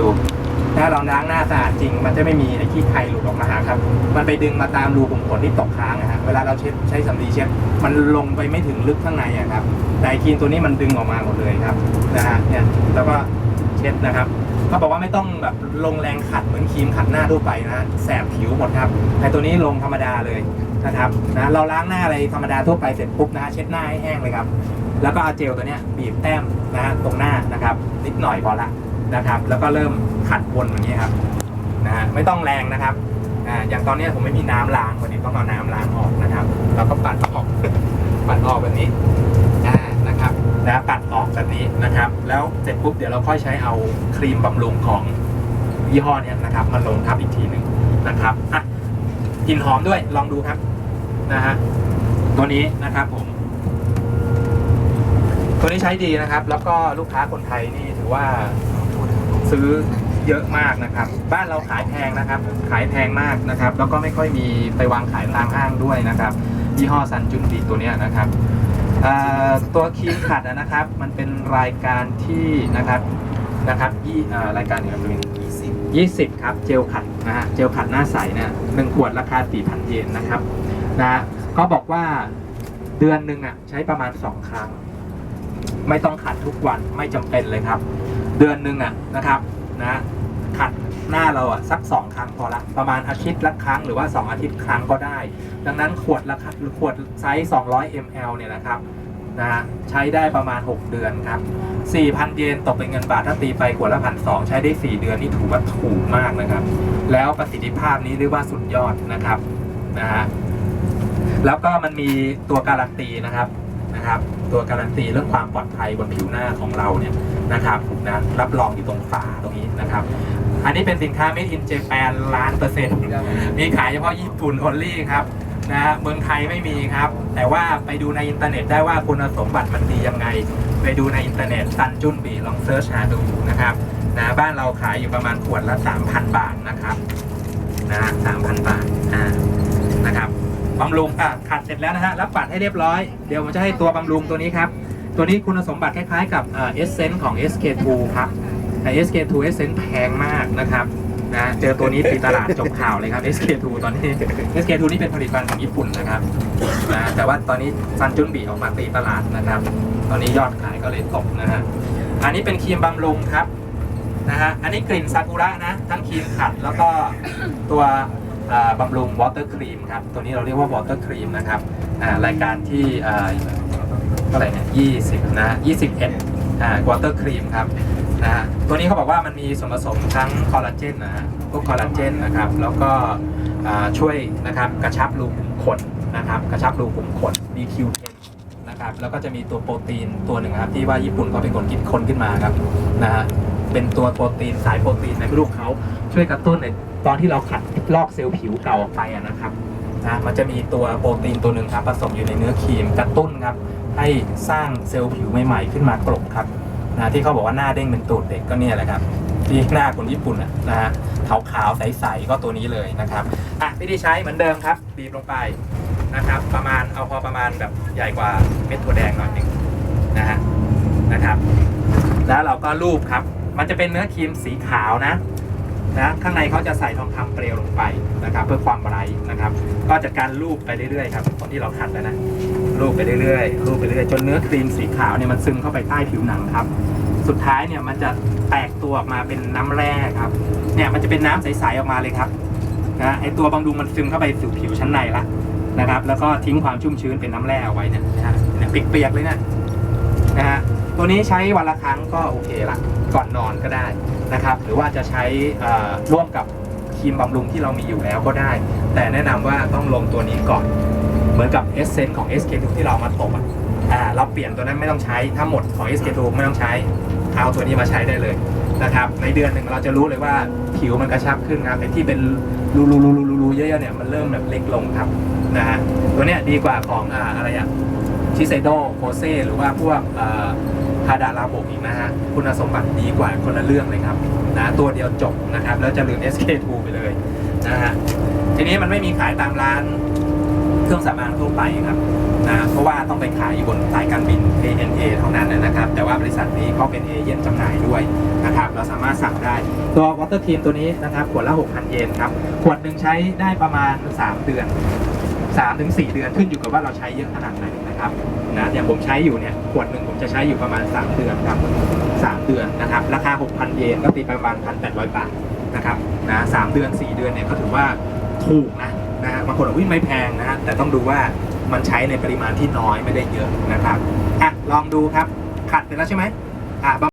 ดู ถ้าเราล้างหน้าสะอาดจริง มันจะไม่มีไอ้ขี้ไครหลุดออกมาครับ มันไปดึงมาตามรูขุมขนที่ตกค้างอะฮะเวลาเราเช็ดใช้สำลีเช็ดมันลงไปไม่ถึงลึกข้างในอะครับแต่ไอครีมตัวนี้มันดึงออกมาหมดเลยครับนะฮะเนี่ยแล้วก็เช็ดนะครับเขาบอกว่าไม่ต้องแบบลงแรงขัดเหมือนครีมขัดหน้าทั่วไปนะแสบผิวหมดครับไอ้ตัวนี้ลงธรรมดาเลยนะครับนะเราล้างหน้าอะไรธรรมดาทั่วไปเสร็จปุ๊บนะเช็ดหน้าให้แห้งเลยครับ แล้วก็เอาเจลตัวเนี้ยบีบแต้มนะฮะตรงหน้านะครับนิดหน่อยพอละ นะครับ แล้วก็เริ่มขัดวนอย่างนี้ครับนะฮะไม่ต้องแรงนะครับอ่าอย่างตอนนี้ผมไม่มีน้ำล้างวันนี้ต้องเอาน้ำล้างออกนะครับเราก็ปัดออกปัดออกแบบนี้อ่านะครับแล้วปัดออกแบบนี้นะครับ แล้วเสร็จปุ๊บเดี๋ยวเราค่อยใช้เอาครีมบำรุงของยี่ห้อเนี้ยนะครับมาลงทับอีกทีหนึ่งนะครับอะกลิ่นหอมด้วยลองดูครับนะฮะตัวนี้นะครับผม ตัวนี้ใช้ดีนะครับ แล้วก็ลูกค้าคนไทยนี่ถือว่า ซื้อเยอะมากนะครับ บ้านเราขายแพงนะครับ ขายแพงมากนะครับ แล้วก็ไม่ค่อยมีไปวางขายตามห้างด้วยนะครับยี่ห้อซันจุนดีตัวเนี้ยนะครับตัวครีมขัดนะครับ มันเป็นรายการที่นะครับนะครับยี่รายการนี้ครับเป็นยี่สิบครับเจลขัดนะฮะเจลขัดหน้าใสเนี่ยหนึ่งขวดราคาสี่พันเยนนะครับนะฮะก็บอกว่าเดือนหนึ่งอะใช้ประมาณสองครั้ง ไม่ต้องขัดทุกวันไม่จำเป็นเลยครับ เดือนหนึ่งอะนะครับนะขัดหน้าเราอะสักสองครั้งพอละประมาณอาทิตย์ละครั้งหรือว่า 2 อาทิตย์ครั้งก็ได้ ดังนั้นขวดละขวดไซส์ 200 ml เนี่ยนะครับนะใช้ได้ประมาณ 6 เดือนครับ 4,000 เยนตกเป็นเงินบาทถ้าตีไปขวดละพันสองใช้ได้ 4 เดือนนี่ถือว่าถูกมากนะครับ แล้วประสิทธิภาพนี้เรียกว่าสุดยอดนะครับนะฮะแล้วก็มันมีตัวการันตีนะครับ นะครับ ตัวการันตีเรื่องความปลอดภัยบนผิวหน้าของเราเนี่ยนะครับนะรับรองอยู่ตรงฝาตรงนี้นะครับ อันนี้เป็นสินค้า made in Japan ล้านเปอร์เซ็นต์มีขายเฉพาะญี่ปุ่น only ครับนะฮะเมืองไทยไม่มีครับ แต่ว่าไปดูในอินเทอร์เน็ตได้ว่าคุณสมบัติมันดียังไง ไปดูในอินเทอร์เน็ตซันจุนบีลองเซิร์ชหาดูนะครับนะบ้านเราขายอยู่ประมาณขวดละ 3,000 บาทนะครับนะ3,000 บาทอ่านะครับ บำรุงอะขัดเสร็จแล้วนะฮะแล้วปัดให้เรียบร้อย เดี๋ยวผมจะให้ตัวบำรุงตัวนี้ครับ ตัวนี้คุณสมบัติคล้ายๆกับเอสเซนของ SK2 ครับแต่ SK2 Essence แพงมากนะครับนะเจอตัวนี้ตีตลาดจบข่าวเลยครับ SK2 ตอนนี้ SK2 นี่เป็นผลิตภัณฑ์ของญี่ปุ่นนะครับนะแต่ว่าตอนนี้ซันจุนบีออกมาตีตลาดนะครับ ตอนนี้ยอดขายก็เลยตกนะฮะอันนี้เป็นครีมบำรุงครับนะฮะอันนี้กลิ่นซากุระนะ ทั้งครีมขัดแล้วก็ตัว บำรุงวอเตอร์ครีมครับ ตัวนี้เราเรียกว่าวอเตอร์ครีมนะครับรายการที่เท่าไหร่เนี่ยยี่สิบนะยี่สิบเอ็ดวอเตอร์ครีมครับนะฮะตัวนี้เขาบอกว่ามันมีส่วนผสมทั้งคอลลาเจนนะฮะพวกคอลลาเจนนะครับ แล้วก็ช่วยนะครับกระชับรูขุมขนนะครับ กระชับรูขุมขน DQ10 นะครับ แล้วก็จะมีตัวโปรตีนตัวหนึ่งครับที่ว่าญี่ปุ่นเขาเป็นคนคิดค้นขึ้นมาครับนะฮะ เป็นตัวโปรตีนสายโปรตีนในรูปเขาช่วยกระตุ้นในตอนที่เราขัดลอกเซลล์ผิวเก่าออกไปนะครับนะมันจะมีตัวโปรตีนตัวหนึ่งครับผสมอยู่ในเนื้อครีมกระตุ้นครับให้สร้างเซลล์ผิวใหม่ๆขึ้นมากลบครับนะที่เขาบอกว่าหน้าเด้งเป็นตูดเด็กก็เนี่ยแหละครับที่หน้าคนญี่ปุ่นนะฮะขาวๆใสๆก็ตัวนี้เลยนะครับอะวิธีใช้เหมือนเดิมครับบีบลงไปนะครับ ประมาณเอาพอประมาณแบบใหญ่กว่าเม็ดถั่วแดงหน่อยหนึ่งนะฮะนะครับ แล้วเราก็รูปครับ มันจะเป็นเนื้อครีมสีขาวนะนะข้างในเขาจะใส่ทองคำเปลวลงไปนะครับ เพื่อความไบรท์นะครับ ก็จัดการรูปไปเรื่อยๆครับตอนที่เราขัดแล้วนะรูปไปเรื่อยๆรูปไปเรื่อยๆจนเนื้อครีมสีขาวเนี่ยมันซึมเข้าไปใต้ผิวหนังครับ สุดท้ายเนี่ยมันจะแตกตัวออกมาเป็นน้ำแร่ครับเนี่ยมันจะเป็นน้ำใสๆออกมาเลยครับนะไอตัวบำรุงมันซึมเข้าไปสู่ผิวชั้นในละนะครับ แล้วก็ทิ้งความชุ่มชื้นเป็นน้ำแร่เอาไว้เนี่ยนะฮะเนี่ยเปียกๆเลยเนี่ย นะฮะตัวนี้ใช้วันละครั้งก็โอเคละก่อนนอนก็ได้นะครับหรือว่าจะใช้ร่วมกับครีมบำรุงที่เรามีอยู่แล้วก็ได้ แต่แนะนำว่าต้องลงตัวนี้ก่อน เหมือนกับเอสเซนของ SK2 ที่เรามาตบอะเราเปลี่ยนตัวนั้นไม่ต้องใช้ถ้าหมดของ SK2 ไม่ต้องใช้เอาตัวนี้มาใช้ได้เลยนะครับในเดือนหนึ่งเราจะรู้เลยว่าผิวมันกระชับขึ้นครับไอ้ที่เป็นรูรูรูรูรูเยอะๆเนี่ยมันเริ่มแบบเล็กลงครับนะฮะตัวเนี้ยดีกว่าของอ่าอะไรอะ ชิเซโดโคเซหรือว่าพวกฮาดาราโบกอีกนะฮะ คุณสมบัติดีกว่าคนละเรื่องเลยครับนะตัวเดียวจบนะครับ แล้วจะลืม SK2 ไปเลยนะฮะทีนี้มันไม่มีขายตามร้านเครื่องสำอางทั่วไปครับนะเพราะว่าต้องไปขายอยู่บนสายการบิน ANA เท่านั้นนะครับ แต่ว่าบริษัทนี้เขาเป็นเอเย่นจำหน่ายด้วยนะครับ เราสามารถสั่งได้ ตัววอเตอร์ทีมตัวนี้นะครับ ขวดละ 6,000 เยนครับ ขวดหนึ่งใช้ได้ประมาณ 3 เดือน 3ถึง4เดือนขึ้นอยู่กับว่าเราใช้เยอะขนาดไหนนะครับนะอย่างผมใช้อยู่เนี่ยขวดหนึ่งผมจะใช้อยู่ประมาณ 3 เดือนครับ3เดือนนะครับราคา 6,000 เยนก็ตีประมาณ 1,800 บาทนะครับนะสามเดือน 4 เดือนเนี่ยก็ถือว่าถูกนะนะฮะบางคนบอกวิ่งไม่แพงนะฮะแต่ต้องดูว่ามันใช้ในปริมาณที่น้อยไม่ได้เยอะนะครับอะลองดูครับขัดไปแล้วใช่ไหมอะ